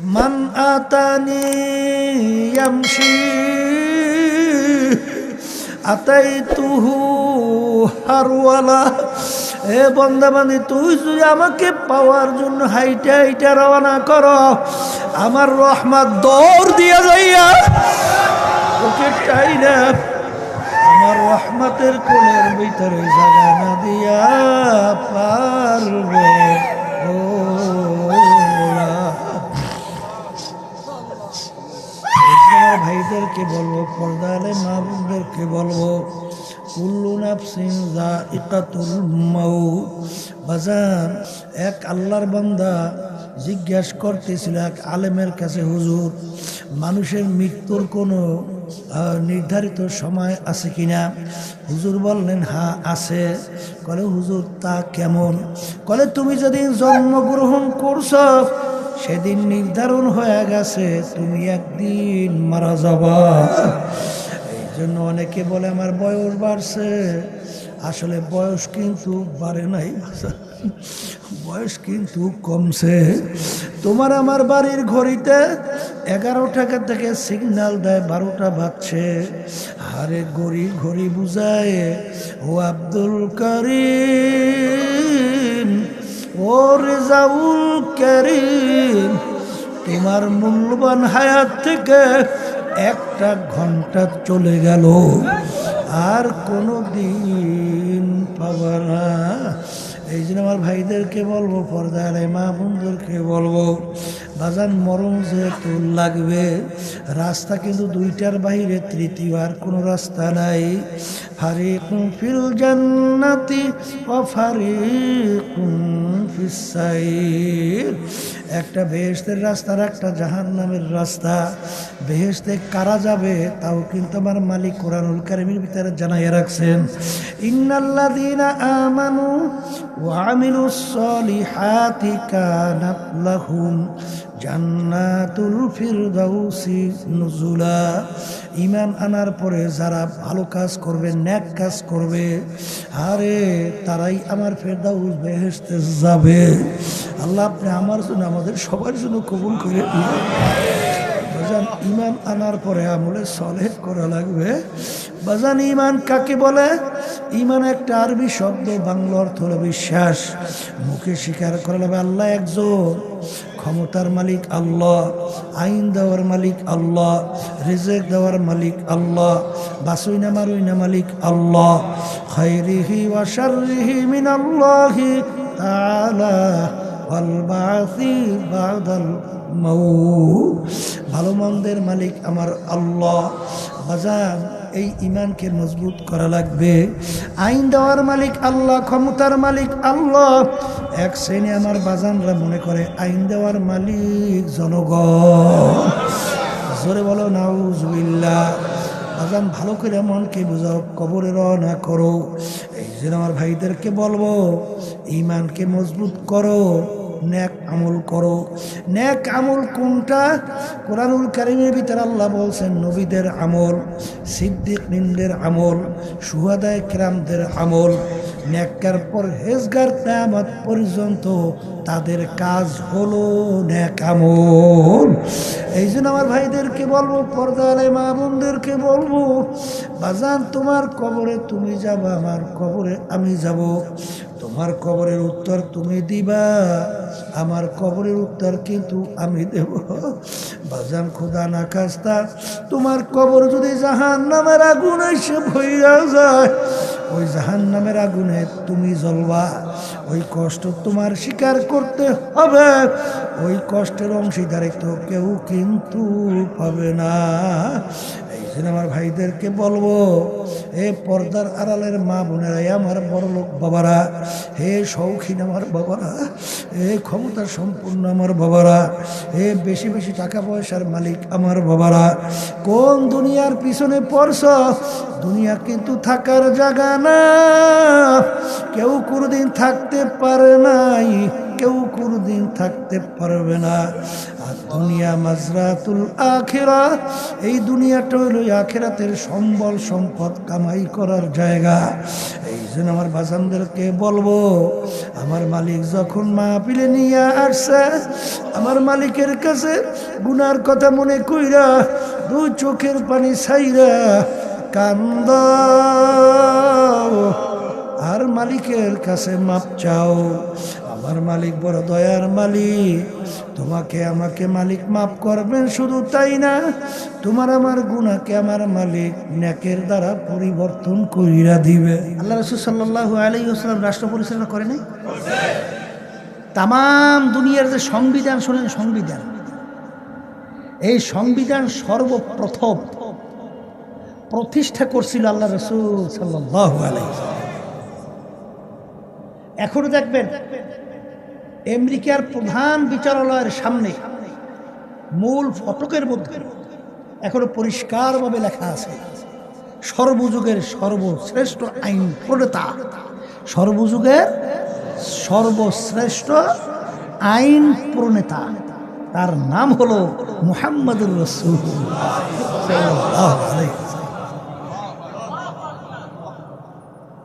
মান আতানি ইয়ামশি আতাই তুহু হারওয়ালা এ বন্দাবানি তুই যদি আমাকে পাওয়ার জন্য হাইটা হাইটে রওনা কর, আমার রহমত দৌড় দিয়ে যাইয়া ওকে চাই না আমার রহমতের কোলের ভিতরে জায়গা না দিয়া পারবে ওরা। ভাইদেরকে বলব পর্দালে মা বোনদেরকে বলব, কুল্লু নাফসিন যায়িকাতুল মাউত। বাজান, এক আল্লাহর বান্দা জিজ্ঞাস করতেছিল এক আলেমের কাছে, হুজুর, মানুষের মৃত্যুর কোনো নির্ধারিত সময় আছে কিনা? হুজুর বললেন হ্যাঁ আছে। কলে, হুজুর, তা কেমন? কলে, তুমি যেদিন জন্মগ্রহণ করছ সেদিন নির্ধারণ হয়ে গেছে, তুমি একদিন মারা যাবা। এই জন্য অনেকে বলে, আমার বয়স বাড়ছে। আসলে বয়স কিন্তু বাড়ে নাই। বয়স কিন্তু কমছে। তোমার আমার বাড়ির ঘড়িতে এগারো টাকা থেকে সিগন্যাল দেয়, বারোটা বাজছে। আরে ঘড়ি ঘড়ি বুঝায়, ও আব্দুল করিম। ও রেজাউল করিম, তোমার মূল্যবান হায়াত থেকে একটা ঘণ্টা চলে গেল। আর কোনো দিন পাবা এই জন্য আমার ভাইদেরকে বলব, পর্দার মা বোনদেরকে বলব, বাজান মরম যেহেতু লাগবে, রাস্তা কিন্তু দুইটার বাইরে, তৃতীয় আর কোনো রাস্তা নাই। ফারিকুম ফিল জান্নাতি ও সাইর। একটা বেহেস্তের রাস্তার একটা জাহান নামের রাস্তা। বেহেস্তে কারা যাবে তাও কিন্তু আমার মালিক কোরআনুল কারিমের ভিতরে জানাইয়া রাখছেন। ইন্নাল্লাযীনা আমানু ওয়া আমিলুস কানাত লাহুম। জান্নাতুল ফিরদাউসি নুজুলা। ইমান আনার পরে যারা ভালো কাজ করবে ন্যাক কাজ করবে, আরে তারাই আমার ফেরদাউস বেহেস্তে যাবে। আল্লাহ আপনি আমার জন্য, আমাদের সবার জন্য কবুল করে বাজান ইমান আনার পরে আমলে সলেহ করা লাগবে। বাজান ইমান কাকে বলে? ইমান একটা আরবি শব্দ, বাংলা অর্থ হলো বিশ্বাস। মুখে স্বীকার করা লাগবে আল্লাহ একজন। ক্ষমতার মালিক আল্লাহ, আইন দেওয়ার মালিক আল্লাহ, রিজেক দেওয়ার মালিক আল্লাহ বাসুইনা মারুইনা মালিক আল্লাহ। খৈরিহি ওয়াশারিহি মিন আল্লাহি তাআলা ওয়াল বাসি বাদাল মাউত। ভালো মন্দের মালিক আমার আল্লাহ। বাজান এই ইমানকে মজবুত করা লাগবে। আইন দেওয়ার মালিক আল্লাহ, ক্ষমতার মালিক আল্লাহ। এক শ্রেণি আমার বাজানরা মনে করে, আইন দেওয়ার মালিক জনগণ। জোরে বলো, নাউজুবিল্লাহ। বাজান, ভালো করে মনকে বুঝাও, কবরে রওনা করো। এই জন্য আমার ভাইদেরকে বলব ইমানকে মজবুত করো। ন্যাক আমল করো। ন্যাক আমল কোনটা? কোরআনুল কারিমের ভিতরে আল্লাহ বলছেন, নবীদের আমল, সিদ্দিক নিন্দের আমল, সুহাদায় ক্রামদের আমল ন্যাক্কার পর হেজগার তেমত পর্যন্ত তাদের কাজ হলো ন্যাক আমল। এই জন্য আমার ভাইদেরকে বলব পর্দালে মা বোনদেরকে বলব, বাজান, তোমার কবরে তুমি যাবা, আমার কবরে আমি যাব। তোমার কবরের উত্তর তুমি দিবা, আমার কবরের উত্তর কিন্তু আমি দেব। বাজান খুদা না কাস্তা, তোমার কবর যদি জাহান নামের আগুন এসে ভইয়া যায়, ওই জাহান নামের আগুনে তুমি জ্বলবা। ওই কষ্ট তোমার স্বীকার করতে হবে, ওই কষ্টের অংশীদারিত্ব কেউ কিন্তু পাবে না। আমার ভাইদেরকে বলব হে পর্দার আড়ালের মা বোনেরা আমার বড় লোক বাবারা, হে শৌখিন আমার বাবারা হে ক্ষমতা সম্পূর্ণ আমার বাবারা হে বেশি বেশি টাকা পয়সার মালিক আমার বাবারা। কোন দুনিয়ার পিছনে পড়ছ? দুনিয়া কিন্তু থাকার জায়গা না, কেউ কোনোদিন থাকতে পারে নাই। কেউ কোনোদিন থাকতে পারবে না। আর দুনিয়া মাজরাতুল আখেরা, এই দুনিয়াটা হলো আখেরাতের সম্বল সম্পদ কামাই করার জায়গা। এই জন্য আমার বাসানদেরকে বলব, আমার মালিক যখন মাহফিলে নিয়ে আসছে, আমার মালিকের কাছে গুনার কথা মনে কইরা দুই চোখের পানি ছাইরা কান্দ। আর মালিকের কাছে মাপ চাও। আমার মালিক বড় দয়ার মালিক। তোমাকে আমাকে মালিক মাফ করবেন, শুধু তাই না, তোমার আমার গুণাকে আমার মালিক ন্যাকের দ্বারা পরিবর্তন করিয়া দিবে। আল্লাহ রসুল সাল্লাহ আলী রাষ্ট্র পরিচালনা করে নাই? তাম দুনিয়ার যে সংবিধান, শোনেন সংবিধান। এই সংবিধান সর্বপ্রথম প্রতিষ্ঠা করছিল আল্লাহ রসুল সাল্লাহ আলাই এখনও দেখবেন আমেরিকার প্রধান বিচারালয়ের সামনে মূল ফটকের মধ্যে এখনও পরিষ্কারভাবে লেখা আছে, সর্বযুগের সর্বশ্রেষ্ঠ আইন প্রণেতা, সর্বযুগের সর্বশ্রেষ্ঠ আইন প্রণেতা, তার নাম হলো মুহাম্মদুর রসুল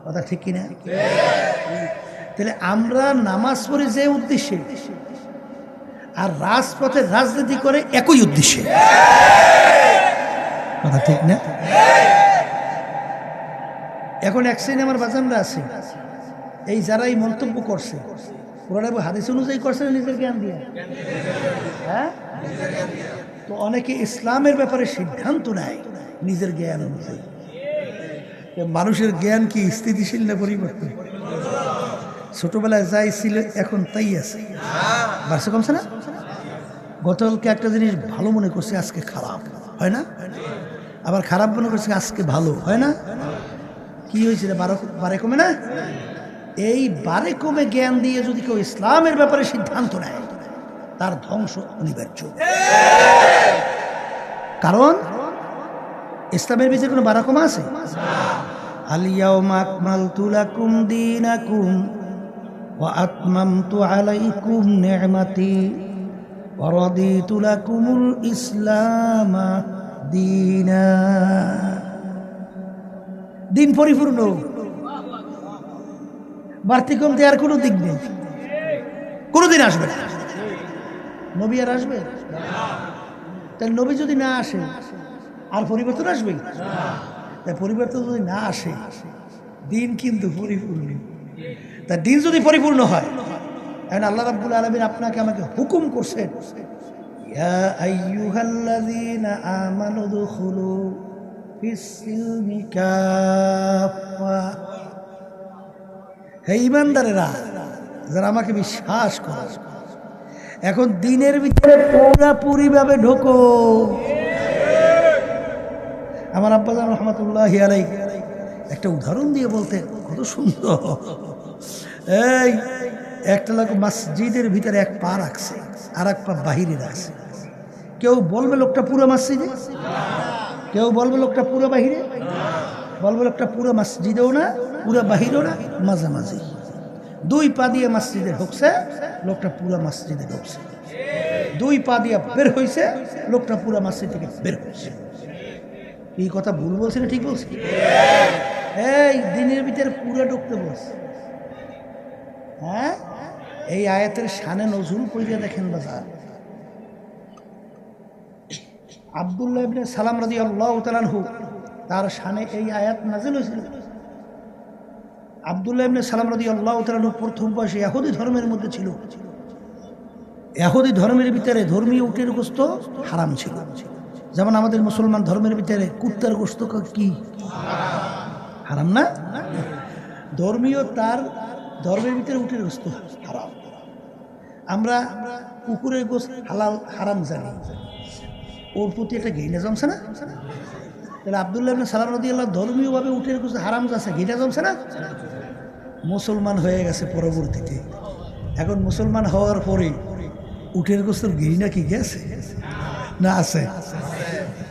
কথা ঠিক কিনা? তাহলে আমরা নামাজ পড়ি যে উদ্দেশ্যে আর রাজপথে রাজনীতি করে একই উদ্দেশ্যে। কথা ঠিক না? এখন এক সিনেমার বাজানরা আছে, এই যারা এই মন্তব্য করছে, ওরা হাদিস অনুযায়ী করছে নিজের জ্ঞান দিয়ে? হ্যাঁ? তো অনেকে ইসলামের ব্যাপারে সিদ্ধান্ত নেয় নিজের জ্ঞান অনুযায়ী। মানুষের জ্ঞান কি স্থিতিশীল না পরিবর্তন? ছোটবেলায় যাই ছিল, এখন তাই আছে। বাড়ছে কমছে না? গতকালকে একটা জিনিস ভালো মনে করছে, আজকে খারাপ। হয় না? আবার খারাপ মনে করছে, আজকে ভালো। হয় না? কি হয়েছিল বারো বারে কমে না? এই বারে কমে জ্ঞান দিয়ে যদি কেউ ইসলামের ব্যাপারে সিদ্ধান্ত নেয়, তার ধ্বংস অনিবার্য। কারণ, ইসলামের ভিতরে কোনো বারা কমা আছে? আলিয়াউমা আকমালতু লাকুম দীনাকুম। নি'মাতি ওয়া রাদিতু লাকুমুল দিন পরিপূর্ণ। বাড়তি কমতে আর কোনো দিক নেই। কোনোদিন আসবে নবী আর আসবে? তাই নবী যদি না আসে, আর পরিবর্তন আসবে তাই পরিবর্তন যদি না আসে, দিন কিন্তু পরিপূর্ণ। তা দিন যদি পরিপূর্ণ হয়, এখন আল্লাহ রাব্বুল আলমিন আপনাকে আমাকে হুকুম করছেন ইমানদারেরা যারা আমাকে বিশ্বাস করে, এখন দিনের ভিতরে পুরাপুরি ভাবে ঢোকো। আমার আব্বাজান রহমতুল্লাহ একটা উদাহরণ দিয়ে বলতে কত সুন্দর। এই, একটা লোক মসজিদের ভিতরে এক পা রাখছে আর এক পা বাহিরে রাখছে। কেউ বলবে লোকটা পুরো মসজিদে? কেউ বলবে লোকটা পুরো বাহিরে? বলবে লোকটা পুরো মসজিদেও না, পুরো বাহিরেও না মাঝামাঝি দুই পা দিয়ে মসজিদে ঢুকছে, লোকটা পুরো মসজিদে ঢুকছে। দুই পা দিয়ে বের হয়েছে লোকটা পুরো মসজিদ থেকে বের হয়েছে এই কথা ভুল বলছি না ঠিক বলছি? এই, দিনের ভিতরে পুরো ঢুকতে বলছে। হ্যাঁ? এই আয়াতের সানে নজরুল কইরা দেখেন বাজার। আবদুল্লাহ ইবনে সালাম রাজি আল্লাহ তালানহু তার সানে এই আয়াত নাজিল হয়েছিল। আবদুল্লাহ ইবনে সালাম রাজি আল্লাহ তালানহু প্রথম বয়সে এহুদি ধর্মের মধ্যে ছিল। এহুদি ধর্মের ভিতরে ধর্মীয় উটের গোস্ত হারাম ছিল। যেমন আমাদের মুসলমান ধর্মের ভিতরে কুত্তার গোস্ত কি হারাম না? ধর্মীয় তার ধর্মের ভিতরে উটের গোস্ত হারাম। আমরা কুকুরের গোস্ত হালাল, হারাম জানি। ওর প্রতি একটা ঘৃণা জমছে না? তাহলে আবদুল্লাহ সালাম রদি আল্লাহ ধর্মীয়ভাবে উটের গোস্ত হারাম যাচ্ছে ঘৃণা জমছে না? মুসলমান হয়ে গেছে পরবর্তীতে। এখন মুসলমান হওয়ার পরে উটের গোস্তর ঘৃণা কি গেছে না আছে।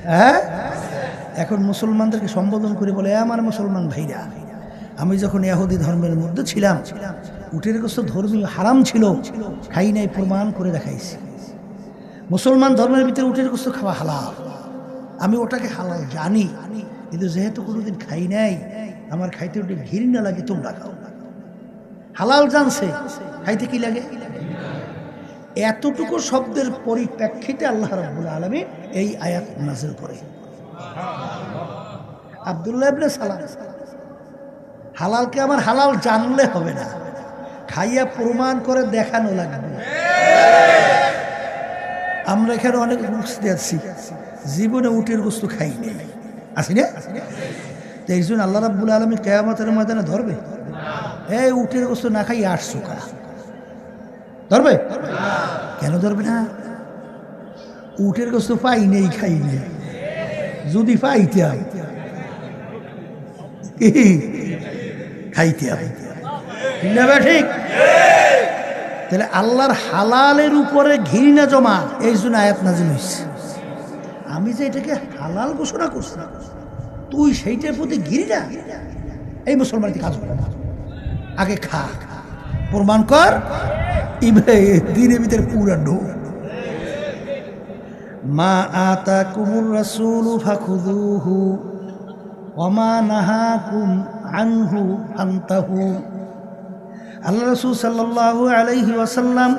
হ্যাঁ? এখন মুসলমানদেরকে সম্বোধন করে বলে আমার মুসলমান ভাইরা আমি যখন ইয়াহুদি ধর্মের মধ্যে ছিলাম, উটের গোস্ত ধর্মীয় হারাম ছিল, খাই নাই, প্রমাণ করে দেখাইছি। মুসলমান ধর্মের ভিতরে উটের গোস্ত খাওয়া হালাল। আমি ওটাকে হালাল জানি, কিন্তু যেহেতু কোনোদিন খাই নাই, আমার খাইতে উঠে ঘির না লাগে, তোমরা খাও। হালাল জানছে, খাইতে কি লাগে? এতটুকু শব্দের পরিপ্রেক্ষিতে আল্লাহ রাব্বুল আলমী এই আয়াত নাজিল করে আবদুল্লাহ সালাম হালালকে আমার হালাল জানলে হবে না। খাইয়া প্রমাণ করে দেখানো লাগবে। আমরা এখানে অনেক বুঝতে আছি। জীবনে উটের বস্তু খাই আসি না? তো জন্য আল্লাহ রাব্বুল আলমী কেয়ামতের ময়দানে ধরবে? এই উটের বস্তু না খাই আসছো কা? ধরবে? কেন ধরবে না? উটের গোস্ত পাই নেই, খাই নেই। যদি পাইতাম। কি খাইতাম ঠিক ঠিক? তাহলে আল্লাহর হালালের উপরে ঘৃণা জমা, এই জন্য আয়াত নাজিল হয়েছে। আমি যে এটাকে হালাল ঘোষণা করছি, তুই সেইটার প্রতি ঘৃণা? এই মুসলমান কাজ না আগে খা, প্রমাণ কর। দিনের ভিতরে পুরা ঢোক মা আতা কুমুর রাসুল ফাখুদুহু ওমা নাহাকুম আনহু আন্তাহু। আল্লাহ রসুল সাল্লাল্লাহু আলাইহি ওয়াসাল্লাম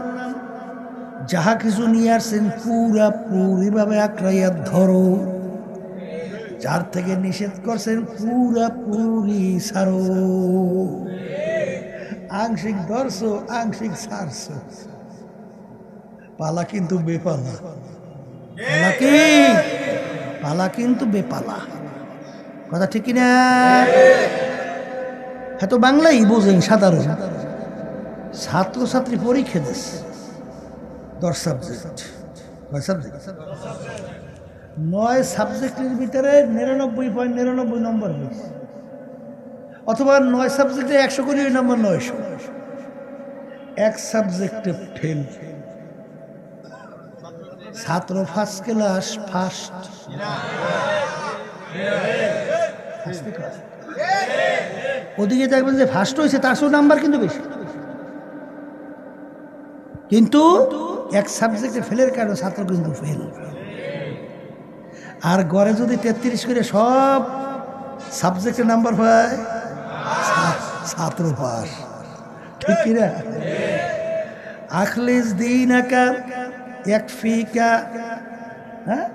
যাহা কিছু নিয়ে আসছেন পুরা পুরিভাবে আঁকড়াইয়া ধরো। যার থেকে নিষেধ করছেন পুরা পুরি সারো। আংশিক ধরছো, আংশিক ছাড়ছো পালা কিন্তু বেপালা। পালা কি? পালা কিন্তু বেপালা। কথা ঠিক কিনা? হ্যাঁ তো বাংলাই বোঝেন সাধারণ। ছাত্রছাত্রী পরীক্ষা দিচ্ছে দশ সাবজেক্ট কয় সাবজেক্ট নয় সাবজেক্টের ভিতরে নিরানব্বই পয়েন্ট নিরানব্বই নম্বর হয়েছে অথবা নয় সাবজেক্টে একশো কুড়ি নম্বর নয়শো। এক সাবজেক্টে ফেল ছাত্র ফার্স্ট ক্লাস ফার্স্ট ওদিকে দেখবেন যে ফার্স্ট হয়েছে তার সব নাম্বার কিন্তু বেশি। কিন্তু এক সাবজেক্টে ফেলের কারণে ছাত্র কিন্তু ফেল আর গড়ে যদি তেত্রিশ করে সব সাবজেক্টের নাম্বার পায়, ছাত্র পাস। ঠিক কিনা আখলিস দিন একা এক ফিকা হ্যাঁ?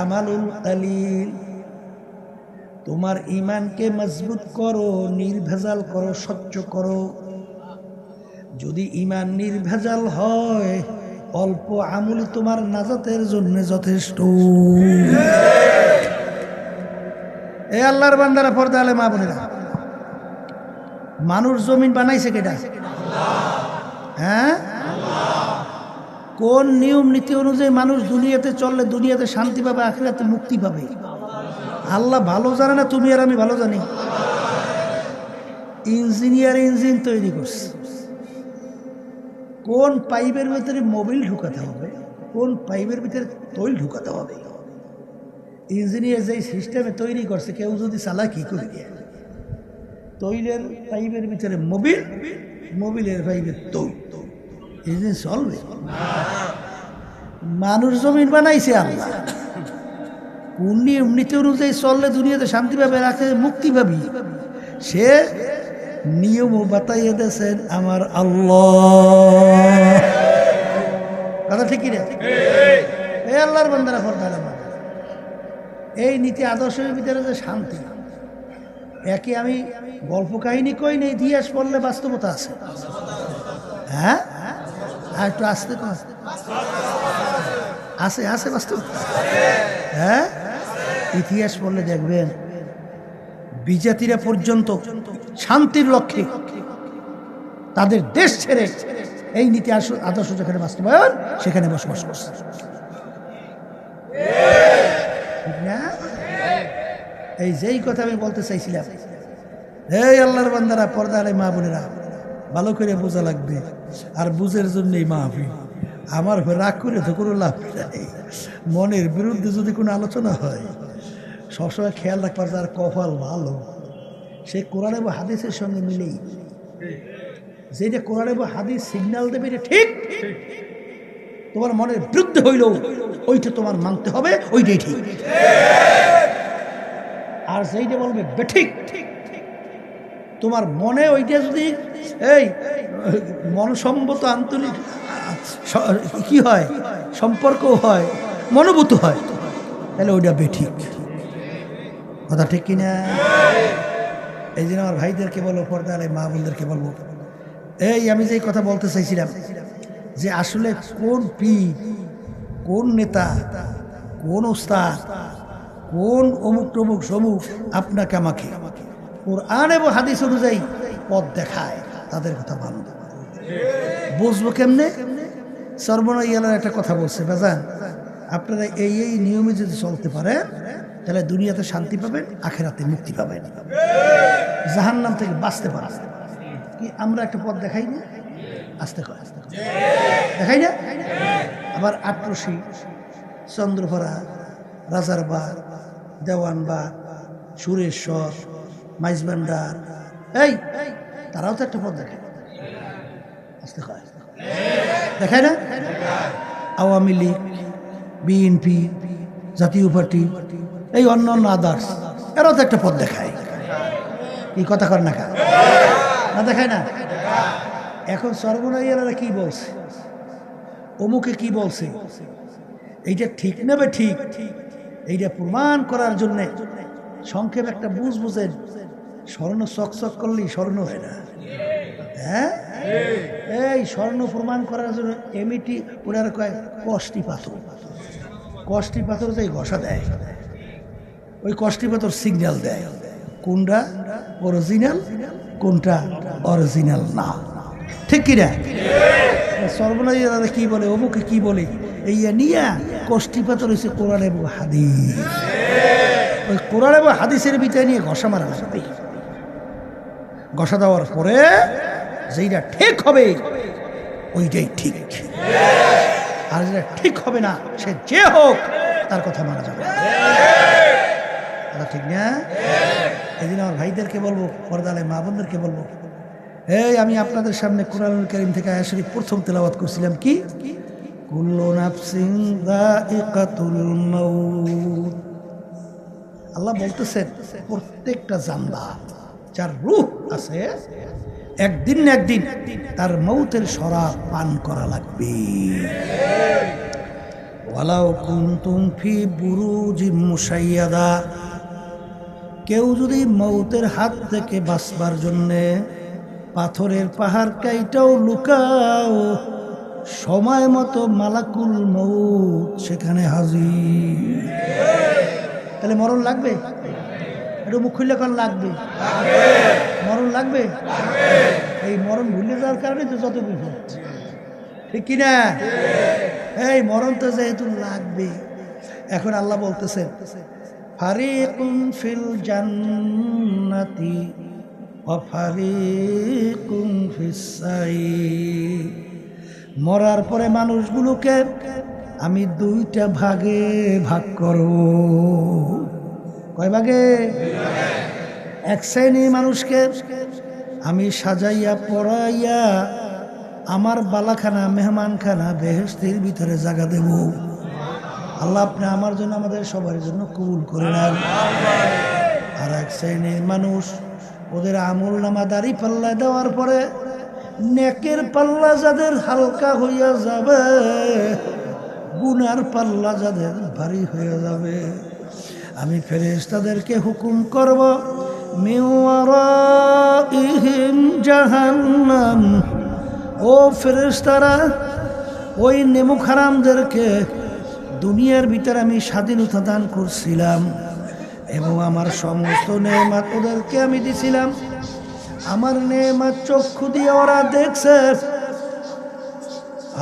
আমালুল কালিল তোমার ইমানকে মজবুত করো, নির্ভেজাল করো, স্বচ্ছ করো। যদি ইমান নির্ভেজাল হয়, অল্প আমলি তোমার নাজাতের জন্য যথেষ্ট। এ আল্লাহর বান্দারা, পর্দা আলে মা বোনেরা, মানুষ জমিন বানাইছে কেটা হ্যাঁ? কোন নিয়ম নীতি অনুযায়ী মানুষ দুনিয়াতে চললে দুনিয়াতে শান্তি পাবে, আখেরাতে মুক্তি পাবে? আল্লাহ ভালো জানে না, তুমি আর আমি ভালো জানি। ইঞ্জিনিয়ার ইঞ্জিন তৈরি করছে। কোন পাইপের ভিতরে মোবিল ঢুকাতে হবে, কোন পাইপের ভিতরে তৈল ঢুকাতে হবে? ইঞ্জিনিয়ার যেই সিস্টেমে তৈরি করছে, কেউ যদি চালাকি করে দেয়? তৈলের পাইপের ভিতরে মোবিল, মোবিলের পাইপের তৈল। ইঞ্জিন চলবে। মানুষ জমিন বানাইছে আল্লাহ। কোন নিয়ম নীতি অনুযায়ী চললে দুনিয়াতে শান্তি পাবে রাখে মুক্তি পাবি। সে নিয়মও বাতাইয়ে দিয়েছেন আমার আল্লাহ। কথা ঠিকই রে এই আল্লাহর বন্দারা ফরদার এই নীতি আদর্শের ভিতরে যে শান্তি, একে আমি গল্প কাহিনী কই নেই, ইতিহাস পড়লে বাস্তবতা আছে। হ্যাঁ? আর একটু আসতে তো আছে আছে বাস্তবতা। হ্যাঁ? ইতিহাস পড়লে দেখবেন, বিজাতিরা পর্যন্ত শান্তির লক্ষ্যে তাদের দেশ ছেড়ে এই নীতি আদর্শ যেখানে বাস্তবায়ন, সেখানে বসবাস করছে। না? এই যেই কথা আমি বলতে চাইছিলাম, এই আল্লাহর বান্দারা পর্দা আলাই মা বোনেরা, ভালো করে বোঝা লাগবে। আর বুঝের জন্যই মাহফিল। আমার রাগ করে তো লাভ মনের বিরুদ্ধে যদি কোনো আলোচনা হয় সবসময় খেয়াল রাখবার যার কপাল ভালো। সে কোরআন এবং হাদিসের সঙ্গে মিলেই। যেটা কোরআন এবং হাদিস সিগন্যাল দেবে এটা ঠিক। তোমার মনের বিরুদ্ধে হইল ওইটা তোমার মানতে হবে, ওইটাই ঠিক। আর যেইটা বলবে বেঠিক, তোমার মনে ওইটা যদি এই মনসম্মত আন্তরিক কি হয়? সম্পর্ক হয়, মনোভূত হয়, তাহলে ওইটা বেঠিক। কথা ঠিক কিনা? এই জন্য আমার ভাইদেরকে বলব পর্দালে মা বোনদেরকে বলব। এই, আমি যে কথা বলতে চাইছিলাম যে আসলে কোন পি কোন নেতা, কোন ওস্তাদ, কোন অমুক টমুক সমুক আপনাকে আমাকে কোরআন এবং হাদিস অনুযায়ী পথ দেখায়, তাদের কথা মানব বুঝব কেমনে? সর্বনা ইয়ালার একটা কথা বলছে, বাজান, আপনারা এই এই নিয়মে যদি চলতে পারেন তাহলে দুনিয়াতে শান্তি পাবেন আখেরাতে মুক্তি পাবেন। জাহান্নাম থেকে বাঁচতে পারবেন কি আমরা একটা পথ দেখাই না? আস্তে কর আস্তে। দেখাই না? আবার আটরশি চন্দ্রভরা রাজারবাগ দেওয়ানবাগ সুরেশ্বর মাইজবান্ডার। এই তারাও তো একটা পথ দেখায়। আস্তে কর, দেখায় না? Awami League BNP Jatiya Party এই অন্য অন্য আদার্স এরাও তো একটা পথ দেখায়। এই কথা কর না খা না দেখায় না? এখন সর্বনাইয়ারা কি বলছে? অমুকে কি বলছে? এইটা ঠিক নেবে ঠিক? এইটা প্রমাণ করার জন্য সংক্ষেপ একটা বুঝ বুঝেন। স্বর্ণ চকচক করলেই স্বর্ণ হয় না। হ্যাঁ? এই স্বর্ণ প্রমাণ করার জন্য এমিটি ওনারা কয় কষ্টি পাথর। কষ্টি পাথর যাই ঘষা দেয়। ওই কষ্টি পাথর সিগন্যাল দেয়। কোনটা? অরিজিনাল কোনটা? অরিজিনাল না। ঠিক কিনা সর্বনাইয়ারা কি বলে? অমুকে কি বলে? এই নিয়া কষ্টি পাথর হয়েছে কোরআন এবং হাদিস। ওই কোরআন এবং হাদিসের ভিতরে নিয়ে ঘষা মারা লাগবে ঘষা দেওয়ার পরে যেইটা ঠিক হবে, ওইটাই ঠিক। আর যেটা ঠিক হবে না, সে যে হোক, তার কথা মানা যাবে। কথা ঠিক না? এই জন্য আমার ভাইদেরকে বলব, পর্দালে মা বোনদেরকে বলব, এই আমি আপনাদের সামনে কোরআনুল করিম থেকে শরীফ প্রথম তেলাওয়াত করছিলাম কি? কুল্লু নাফসিন যায়িকাতুল মাউত। আল্লাহ বলতেছেন, প্রত্যেকটা জানদার যার রূহ আছে, একদিন না একদিন তার মৌতের শরাব পান করা লাগবে। ওয়ালাউ কুনতুম ফি বুরুজিম মুশাইয়াদা। কেউ যদি মৌতের হাত থেকে বাঁচবার জন্যে পাথরের পাহাড় কাইটাও লুকাও, সময় মতো মালাকুল মৌত সেখানে হাজির। তাহলে মরণ লাগবে? একটু মুখ খুললে কন লাগবে? মরণ লাগবে? এই মরণ ভুলে যাওয়ার কারণে তো যত বিপদ ঠিক কিনা? এই মরণ তো যেহেতু লাগবে, এখন আল্লাহ বলতেছেন ফারিকুন ফিল জান্নাতি অফারিকুন ফিসাই মরার পরে মানুষগুলোকে আমি দুইটা ভাগে ভাগ করব কয় ভাগে? এক শ্রেণির মানুষকে আমি সাজাইয়া পড়াইয়া আমার বালাখানা, মেহমানখানা বেহেস্তির ভিতরে জায়গা দেব। আল্লাহ আপনি আমার জন্য আমাদের সবার জন্য কবুল করে নেন। আর এক শ্রেণির মানুষ, ওদের আমল নামা দাড়ি পাল্লা দেওয়ার পরে নেকের পাল্লা যাদের হালকা হইয়া যাবে, গুনার পাল্লা যাদের ভারী হয়ে যাবে। আমি ফেরেশতাদেরকে হুকুম করব ও ফেরেশতারা, ওই নেমুক হারামদেরকে দুনিয়ার ভিতরে আমি স্বাধীনতা দান করছিলাম এবং আমার সমস্ত নেমাত ওদেরকে আমি দিছিলাম। আমার নেমাত চক্ষু দিয়ে ওরা দেখছে।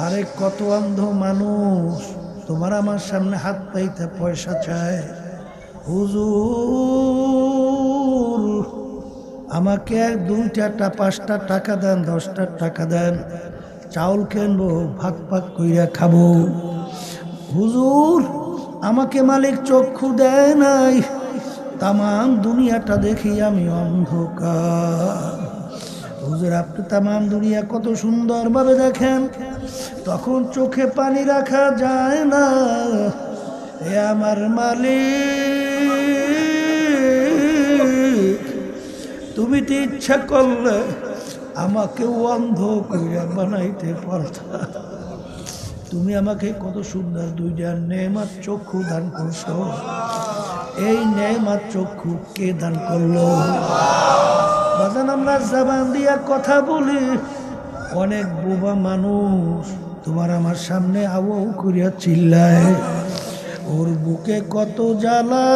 আরে কত অন্ধ মানুষ, তোমার আমার সামনে হাত পাইতে পয়সা চায়। হুজুর, আমাকে দুইটা পাঁচটা টাকা দেন, দশটা টাকা দেন। চাউল কিনবো ভাগ ভাগ কইরা খাব। হুজুর, আমাকে মালিক চক্ষু দেয় নাই। তামাম দুনিয়াটা দেখি আমি অন্ধকার। হুজুর, আপনি তামাম দুনিয়া কত সুন্দরভাবে দেখেন। তখন চোখে পানি রাখা যায় না। এ আমার মালিক, তুমি তো ইচ্ছা করলে আমাকে অন্ধ কইরা বানাইতে পারতা। তুমি আমাকে কত সুন্দর দুইটা নেমার চক্ষু দান করছ। এই নেমার চক্ষু কে দান করল? বাজান, আমরা জাবান দিয়া কথা বলি। অনেক বোবা মানুষ তোমার আমার সামনে আবু করিয়া চিল্লায়, ওর বুকে কত জ্বালা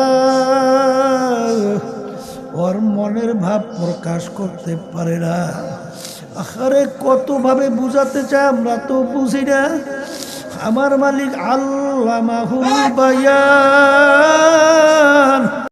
ওর মনের ভাব প্রকাশ করতে পারে না। আরে কতভাবে বুঝাতে চায় আমরা তো বুঝি না। আমার মালিক আল্লাহ বায়ান।